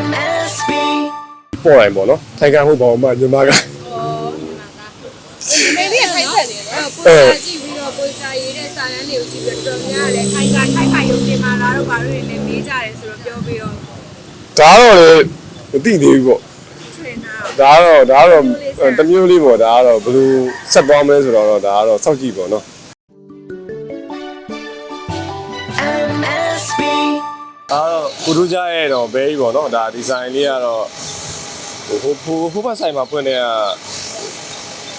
MSB ပေါ်တိုင်းပေါ့နော်ထိုင်ခံဟုတ်ပါအောင်မညီမကမေလေးထိုက်ဆက်နေတယ်နော်ပိုစာကြည့်ပြီးတော့ပိုစာရေးတဲ့စာရန်တွေကိုကြည့်ပြီးတော့တော်များတယ်ခိုင်ကထိုက်ခိုင်ရုံတင်มาလားတော့ဘာလို့လဲမေးကြတယ်ဆိုတော့ပြောပြီးတော့ဒါတော့လေမသိသေးဘူးပေါ့ထရင်နာဒါကတော့ဒါကတော့တစ်မျိုးလေးပေါ့ဒါကတော့ဘယ်လိုဆက်သွားမလဲဆိုတော့ဒါကတော့စောင့်ကြည့်ပေါ့နော် ဒါတော့ကိုတို့ကြရဲ့တော့ဘဲကြီးပေါ့နော်ဒါဒီဇိုင်းလေးကတော့ဟိုဟိုဟိုဟိုဘက်ဆိုင်မှာဖွင့်တဲ့က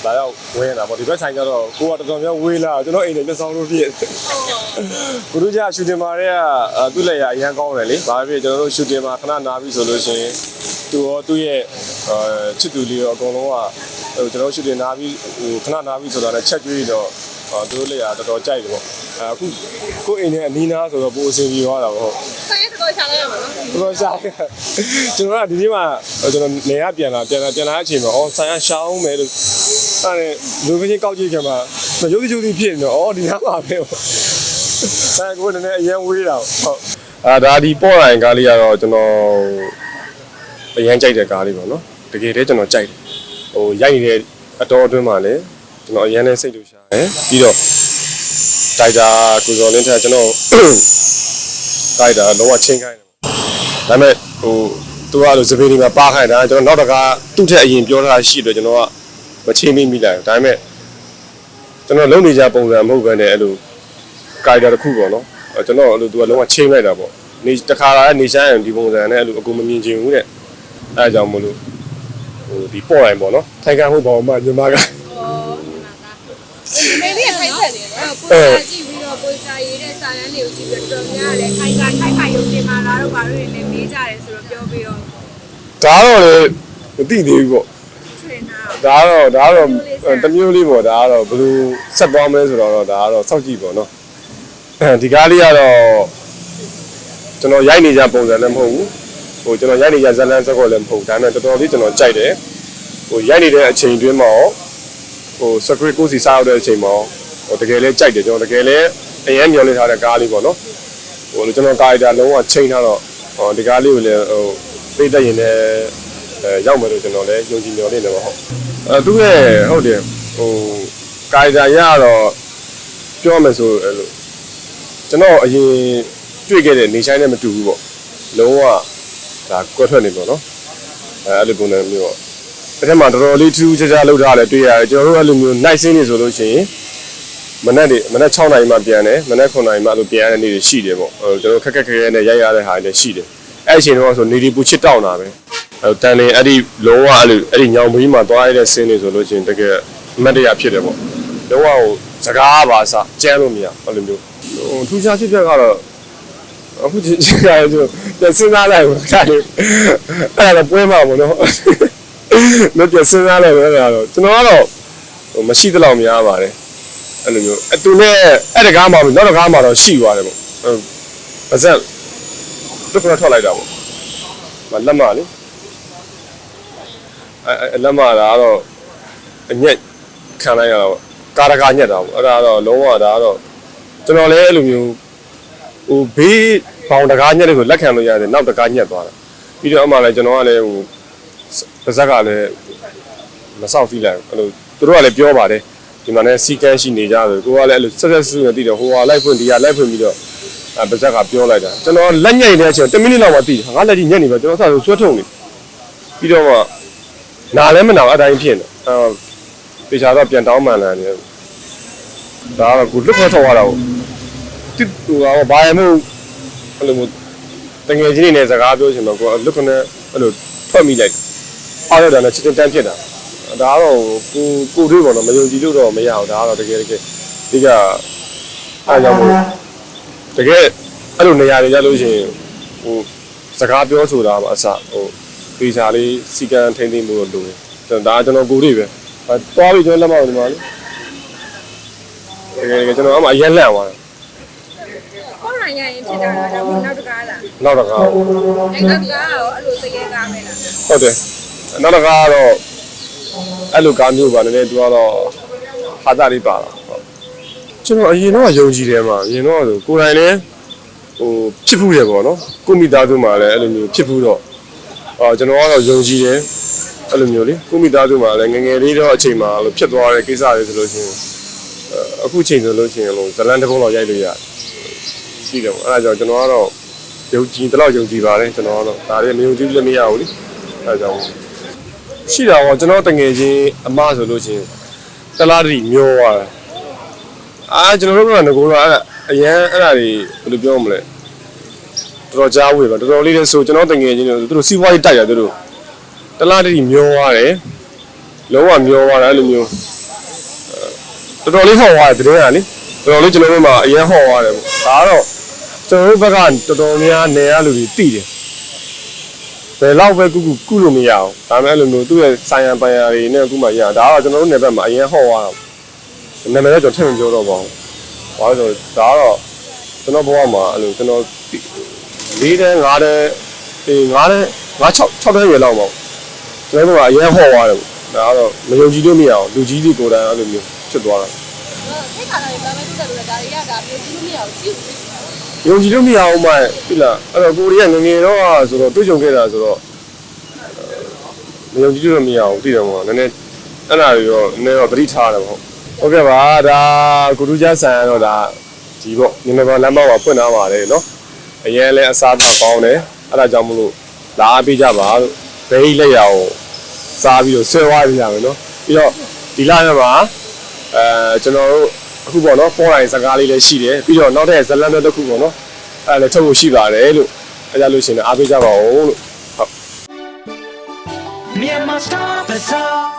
ဒါတော့ဝဲနေတာပေါ့ဒီဘက်ဆိုင်ကျတော့ကိုကတော်တော်များဝေးလာကျွန်တော်အိမ်နဲ့မျက်စောင်းလို့ပြည့်ကိုတို့ကြရှူတင်မာတွေကအာသူ့လက်ရအရန်ကောင်းတယ်လေဘာဖြစ်ကျွန်တော်တို့ရှူတင်မာခဏနာပြီဆိုလို့ရှိရင်သူရောသူ့ရဲ့အဲချစ်သူလေးရောအကုန်လုံးကဟိုကျွန်တော်ရှူတင်နာပြီဟိုခဏနာပြီဆိုတာနဲ့ချက်ကြွေးတော့အာသူတို့လက်ရတော်တော်ကြိုက်တယ်ပေါ့အခုကိုအိမ်နဲ့အနီးနားဆိုတော့ပိုအဆင်ပြေသွားတာပေါ့ ဆိုင်ရတော့ချာလိုက်ရမှာနော်ဘယ်လိုရှာလဲကျွန်တော်ကဒီနေ့မှကျွန်တော်နေရပြန်လာပြန်လာပြန်လာအချိန်မှာအော်ဆိုင်ရရှောင်းမယ်လို့အဲ့ဒါလူကြီးကောက်ကြည့်ခင်မှာမရုပ်ကြည့်ကြည့်ဖြစ်နေတော့အော်ဒီနားမှာပဲဆိုင်ကိုလည်းအရင်ဝေးတာဟုတ်အာဒါဒီပေါ်လာရင်ကားလေးကတော့ကျွန်တော်အရင်ကြိုက်တဲ့ကားလေးပေါ့နော်တကယ်တည်းကျွန်တော်ကြိုက်တယ်ဟိုရိုက်နေတဲ့အတော်အတွင်းမှာလည်းကျွန်တော်အရင်နဲ့စိတ်လို့ရှာတယ်ပြီးတော့တိုက်တာကိုစော်လင်းထက်ကျွန်တော် တိုက်တာလုံးဝချင်းခိုင်းတယ်ဒါပေမဲ့ဟိုသူကလို့စပင်းဒီမှာပါခိုင်းတာကျွန်တော်နောက်တကားသူ့ထက်အရင်ပြောထားရှိတယ်ကျွန်တော်ကမချင်းမိမိလိုက်ဒါပေမဲ့ကျွန်တော်လုံနေကြပုံစံမဟုတ်ဘဲနဲ့အဲ့လိုကာရီတာတစ်ခုပေါ့နော်အဲ့ကျွန်တော်အဲ့လိုသူကလုံးဝချင်းလိုက်တာပေါ့နေတခါလာနေဆိုင်ဒီပုံစံနဲ့အဲ့လိုအကူမမြင်ချင်ဘူးတဲ့အဲ့ဒါကြောင့်မလို့ဟိုဒီပေါ့တိုင်းပေါ့နော်ထိုင်ခံဟုတ်ပါအောင်မညီမက မေလေးထိုက်ဆက်နေတယ်နော်ပိုစာကြည့်ပြီးတော့ပိုစာရေးတဲ့စာရန်တွေကိုကြည့်ပြီးတော့တော်များတယ်ခိုင်ကထိုက်ခိုင်ရုံတင်มาလားတော့ဘာလို့လဲမေးကြတယ်ဆိုတော့ပြောပြီးတော့ဒါတော့လေမသိသေးဘူးပေါ့ထရင်နာဒါတော့ဒါတော့တစ်မျိုးလေးပေါ့ဒါကတော့ဘယ်လိုဆက်သွားမလဲဆိုတော့ဒါကတော့စောင့်ကြည့်ပေါ့နော်ဒီကားလေးကတော့ကျွန်တော်ရိုက်နေကြပုံစံလည်းမဟုတ်ဘူးဟိုကျွန်တော်ရိုက်နေကြဇာတ်လမ်းစက်ကောလည်းမဟုတ်ဘူးဒါပေမဲ့တော်တော်လေးကျွန်တော်ကြိုက်တယ်ဟိုရိုက်နေတဲ့အချိန်တွင်းမှာရော ဟို script ကိုစီစားရတဲ့အချိန်မှာဟိုတကယ်လည်းကြိုက်တယ်ကျွန်တော်တကယ်လည်းအရင်မျောနေထားတဲ့ကားလေးပေါ့နော်ဟိုကျွန်တော်ကာရီတာလုံးဝချိန်ထားတော့ဟိုဒီကားလေးကိုလည်းဟိုသိတတ်ရင်လည်းအဲရောက်မယ်လို့ကျွန်တော်လည်းယုံကြည်မျှော်လင့်တယ်ပေါ့ဟုတ်အဲသူရဲ့ဟုတ်တယ်ဟိုကာရီတာရတော့ပြောမယ်ဆိုအဲ့လိုကျွန်တော်အရင်တွေ့ခဲ့တဲ့နေဆိုင်နဲ့မတူဘူးပေါ့လုံးဝဒါကွက်ထွက်နေပေါ့နော်အဲအဲ့လိုပုံစံမျိုးပေါ့ အဲ့ထဲမှာတော်တော်လေးထူးထူးခြားခြားလောက်ထားတယ်တွေ့ရတယ်ကျွန်တော်တို့အဲ့လိုမျိုး night scene နေဆိုလို့ရှိရင်မနက်တွေမနက်6နာရီမှပြန်တယ်မနက်9နာရီမှအဲ့လိုပြန်ရတဲ့နေ့တွေရှိတယ်ပေါ့ဟိုကျွန်တော်ခက်ခက်ခဲခဲနဲ့ရိုက်ရတဲ့ဟာတွေလည်းရှိတယ်အဲ့အချိန်တော့ဆိုနေဒီပူချစ်တောင်းတာပဲအဲ့တန်နေအဲ့ဒီလုံးဝအဲ့လိုအဲ့ဒီညောင်ဘေးမှာသွားရတဲ့ဆင်းနေဆိုလို့ချင်းတကယ်အမတ်တရဖြစ်တယ်ပေါ့လုံးဝဟိုစကားပါစကြမ်းလို့မရအဲ့လိုမျိုးဟိုထူးခြားဖြစ်ပြကတော့အခုချင်းချင်းကလည်းပြန်စဉ်းစားလိုက်ဘူးခါလေးအဲ့ဒါပွဲမှာပေါ့နော် မပြန်စဉ်းစားလိုက်ဘူးအဲ့ဒါတော့ကျွန်တော်ကတော့ဟိုမရှိသလောက်များပါတယ်အဲ့လိုမျိုးအတူနဲ့အဲ့တကားမှာနောက်တကားမှာတော့ရှိသွားတယ်ပေါ့ဟုတ်ပါဇက်ဒုက္ခထွက်လိုက်တာပေါ့မလက်မလေအဲအဲလက်မလာတော့အညက်ခံလိုက်ရတော့ကာရကာညက်တာပေါ့အဲ့ဒါတော့လုံးဝဒါတော့ကျွန်တော်လည်းအဲ့လိုမျိုးဟိုဘေးဘောင်တကားညက်တယ်ဆိုလက်ခံလို့ရတယ်နောက်တကားညက်သွားတာပြီးတော့အမှလည်းကျွန်တော်ကလည်းဟို ပါဇက်ကလည်းမဆောက်ကြည့်လိုက်အဲ့လိုသူတို့ကလည်းပြောပါတယ်ဒီမှာလည်းစီကန်းရှိနေကြတယ်ကိုကလည်းအဲ့လိုဆက်ဆက်ဆူနေတည်တယ်ဟိုဟာလိုက်ဖွင့်ဒီဟာလိုက်ဖွင့်ပြီးတော့အဲပါဇက်ကပြောလိုက်တာကျွန်တော်လက်ညှိုက်တဲ့အချိန်10မိနစ်လောက်မှတည်တယ်ငါလက်ကြီးညက်နေပါကျွန်တော်ဆက်ဆွဲထုတ်နေပြီးတော့မှနာလည်းမနာအတိုင်းဖြစ်နေအဲတေချာတော့ပြန်တောင်းမှန်လာတယ်ဒါကတော့ကိုလွတ်ခွဲထောက်ရတာကိုတစ်ဟိုကဘာရမို့အဲ့လိုမျိုးတငယ်ချင်းတွေနဲ့စကားပြောချင်တော့ကိုလွတ်ခွနဲ့အဲ့လိုထွက်မိလိုက် အားရတာနဲ့ချစ်ချင်းတန်းဖြစ်တာဒါကတော့ကိုကိုတွေးပေါ့နော်မယုံကြည်လို့တော့မရအောင်ဒါကတော့တကယ်တကယ်ဒီကအားကြောင့်မို့တကယ်အဲ့လိုနေရာတွေကြလို့ရှိရင်ဟိုစကားပြောဆိုတာမှာအစဟိုပေချာလေးစီကံထိမ့်သိမ့်မှုတော့လိုတယ်ကျွန်တော်ဒါကျွန်တော်ကိုတွေးပဲအဲတွားပြီးကျွန်တော်လက်မအောင်ဒီမှာလေတကယ်တကယ်ကျွန်တော်အမှအရင်လန့်သွားတယ်ခေါင်းနိုင်ရရင်ဖြစ်တာလားဒါမှနောက်တကားလားနောက်တစ်ခါအဲ့တကားရောအဲ့လိုတကယ်ကားမယ်လားဟုတ်တယ် နောက်တစ်ခါကတော့အဲ့လိုကားမျိုးပါနည်းနည်းသူကတော့ဟာတာလေးပါတော့ဟုတ်ကျွန်တော်အရင်တော့ယုံကြည်တယ်မှာအရင်တော့ဆိုကိုယ်တိုင်လည်းဟိုဖြစ်ဘူးရပေါ့နော်ကိုမိသားစုမှာလည်းအဲ့လိုမျိုးဖြစ်ဘူးတော့အော်ကျွန်တော်ကတော့ယုံကြည်တယ်အဲ့လိုမျိုးလေကုမိသားစုမှာလည်းငယ်ငယ်လေးတော့အချိန်မှာလို့ဖြစ်သွားတဲ့ကိစ္စတွေဆိုလို့ရှိရင်အဲအခုချိန်ဆိုလို့ရှိရင်လို့ဇလန်တစ်ပုံးတော့ရိုက်လို့ရတယ်ရှိတယ်ပေါ့အဲ့ဒါကြောင့်ကျွန်တော်ကတော့ယုံကြည်တလောက်ယုံကြည်ပါတယ်ကျွန်တော်ကတော့ဒါတွေမယုံကြည်လည်းမရဘူးလေအဲ့ဒါကြောင့် ရှိတာပေါ့ကျွန်တော်တငယ်ချင်းအမဆိုလို့ရှိရင်တလားတိမျောသွားတယ်အာကျွန်တော်တို့ကငကိုတော့အဲ့အရန်အဲ့ဒါတွေဘယ်လိုပြောမလဲတော်တော်ကြားဝေးပါတော်တော်လေးလည်းဆိုကျွန်တော်တငယ်ချင်းတွေသူတို့စီးပွားရေးတိုက်ရသူတို့တလားတည်းမျောသွားတယ်လုံးဝမျောသွားတာအဲ့လိုမျိုးအဲတော်တော်လေးဟော့သွားတယ်တကယ်ကလေတော်တော်လေးကျွန်တော်တို့မှာအရင်ဟော့သွားတယ်ပေါ့ဒါကတော့ကျွန်တော်တို့ဘက်ကတော်တော်များနေရလူတွေတိတယ် ဘယ်တော့ပဲကုကုကုလို့မရအောင်ဒါပေမဲ့အဲ့လိုမျိုးသူ့ရဲ့ဆိုင်ရန်ပိုင်ရတွေနဲ့အခုမှရဒါကတော့ကျွန်တော်တို့နယ်ဘက်မှာအရင်ဟော့သွားတာနာမည်တော့ကျွန်တော်ထည့်မပြောတော့ပါဘူးဘာလို့လဲဆိုတော့ဒါကတော့ကျွန်တော်ဘဝမှာအဲ့လိုကျွန်တော်၄တန်း၅တန်းအေး၅တန်း၅6 6တန်းရွယ်လောက်ပေါ့ကျွန်တော်ကအရင်ဟော့သွားတယ်ပေါ့ဒါကတော့မယုံကြည်လို့မရအောင်လူကြီးတွေကိုယ်တိုင်အဲ့လိုမျိုးဖြစ်သွားတာထိတ်ခါတိုင်းဗမာတူတက်လို့ဒါတွေကဒါမျိုးကြည့်လို့မရဘူးကြည့်ဘူး ယုံကြည်လို့မရအောင်မှပြီလားအဲ့တော့ကိုရီးယားငငယ်တော့ဆိုတော့တွေ့ကြုံခဲ့တာဆိုတော့မယုံကြည်လို့မရအောင်သိတယ်မို့နည်းနည်းအဲ့ဒါတွေတော့နည်းတော့သတိထားရတယ်ပေါ့ဟုတ်ကဲ့ပါဒါကုတူးကြဆန်ကတော့ဒါဒီပေါ့မြန်မာပြည်လမ်းမမှာဖွင့်ထားပါတယ်နော်အရင်လဲအစားပေါင်းတယ်အဲ့ဒါကြောင့်မလို့လာအားပေးကြပါလို့ဘဲကြီးလက်ရအောင်စားပြီးတော့ဆွဲသွားပြရမယ်နော်ပြီးတော့ဒီလရက်မှာအဲကျွန်တော်တို့ အခုပေါ့နော်ဖုန်းလိုင်းစကားလေးလည်းရှိတယ်ပြီးတော့နောက်ထပ်ဇလန်တစ်ခုပေါ့နော်အဲ့ဒါလည်းထုတ်ဖို့ရှိပါတယ်လို့အဲ့ဒါလို့ရှိရင်လည်းအားပေးကြပါဦးလို့ဟုတ် Myanmar Star Bazaar.